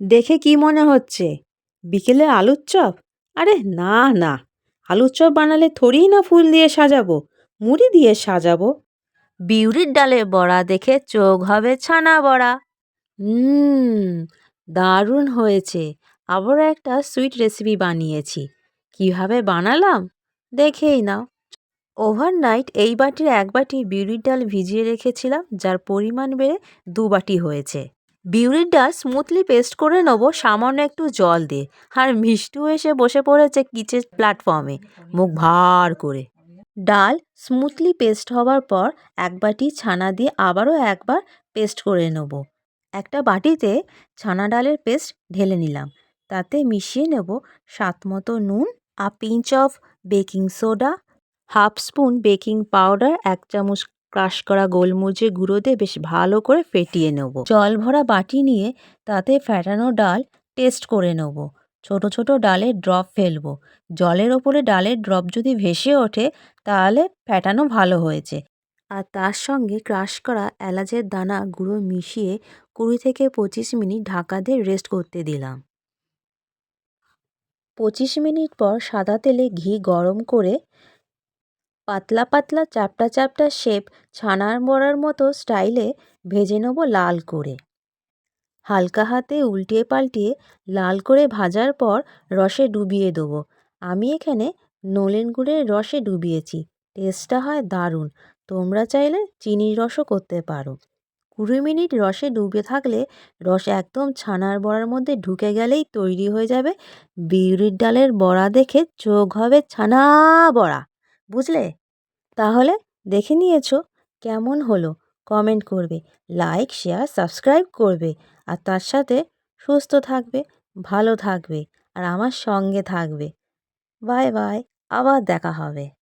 দেখে কি মনে হচ্ছে? বিকেলে আলুর চপ? আরে না না। আলুর চপ বানালে থোড়িই না ফুল দিয়ে সাজাবো? মুড়ি দিয়ে সাজাবো? বিউরির ডালে বড়া দেখে চোখ হবে ছানা বড়া। হুম দারুণ হয়েছে। আবারও একটা সুইট রেসিপি বানিয়েছি। কীভাবে বানালাম? দেখেই নাও। ওভারনাইট এই বাটির এক বাটি বিউরির ডাল ভিজিয়ে রেখেছিলাম, যার পরিমাণ বেড়ে দু বাটি হয়েছে। বিউলির ডাল স্মুথলি পেস্ট করে নেব, সামান্য একটু জল দিয়ে। আর মিষ্টু এসে বসে পড়েছে কিচেন প্ল্যাটফর্মে মুখ ভার করে। ডাল স্মুথলি পেস্ট হওয়ার পর এক বাটি ছানা দিয়ে আবারও একবার পেস্ট করে নেব। একটা বাটিতে ছানা ডালের পেস্ট ঢেলে নিলাম। তাতে মিশিয়ে নেব স্বাদ মতো নুন আর pinch of baking soda half spoon baking powder এক চামচ ক্রাশ করা গোলমরিচের গুঁড়ো দিয়ে বেশ ভালো করে ফেটিয়ে নেব। জল ভরা বাটি নিয়ে তাতে ফ্যাটানো ডাল টেস্ট করে নেব। ছোট ছোট ডালের ড্রপ ফেলব। জলের ওপরে ডালের ড্রপ যদি ভেসে ওঠে, তাহলে ফ্যাটানো ভালো হয়েছে। আর তার সঙ্গে ক্রাশ করা এলাচের দানা গুঁড়ো মিশিয়ে কুড়ি থেকে পঁচিশ মিনিট ঢাকা দিয়ে রেস্ট করতে দিলাম। পঁচিশ মিনিট পর সাদা তেলে ঘি গরম করে পাতলা পাতলা চ্যাপটা চ্যাপটা শেপ ছানার বড়ার মতো স্টাইলে ভেজে নেব লাল করে। হালকা হাতে উল্টিয়ে পাল্টিয়ে লাল করে ভাজার পর রসে ডুবিয়ে দেবো। আমি এখানে নলেন গুড়ের রসে ডুবিয়েছি। টেস্টটা হয় দারুণ। তোমরা চাইলে চিনির রসও করতে পারো। কুড়ি মিনিট রসে ডুবে থাকলে রস একদম ছানার বড়ার মধ্যে ঢুকে গেলেই তৈরি হয়ে যাবে। বিউলির ডালের বড়া দেখে চোখ হবে ছানা বড়া। বুঝলে? তাহলে দেখে নিয়েছো কেমন হলো। কমেন্ট করবে, লাইক, শেয়ার, সাবস্ক্রাইব করবে আর তার সাথে সুস্থ থাকবে, ভালো থাকবে আর আমার সঙ্গে থাকবে। বাই বাই, আবার দেখা হবে।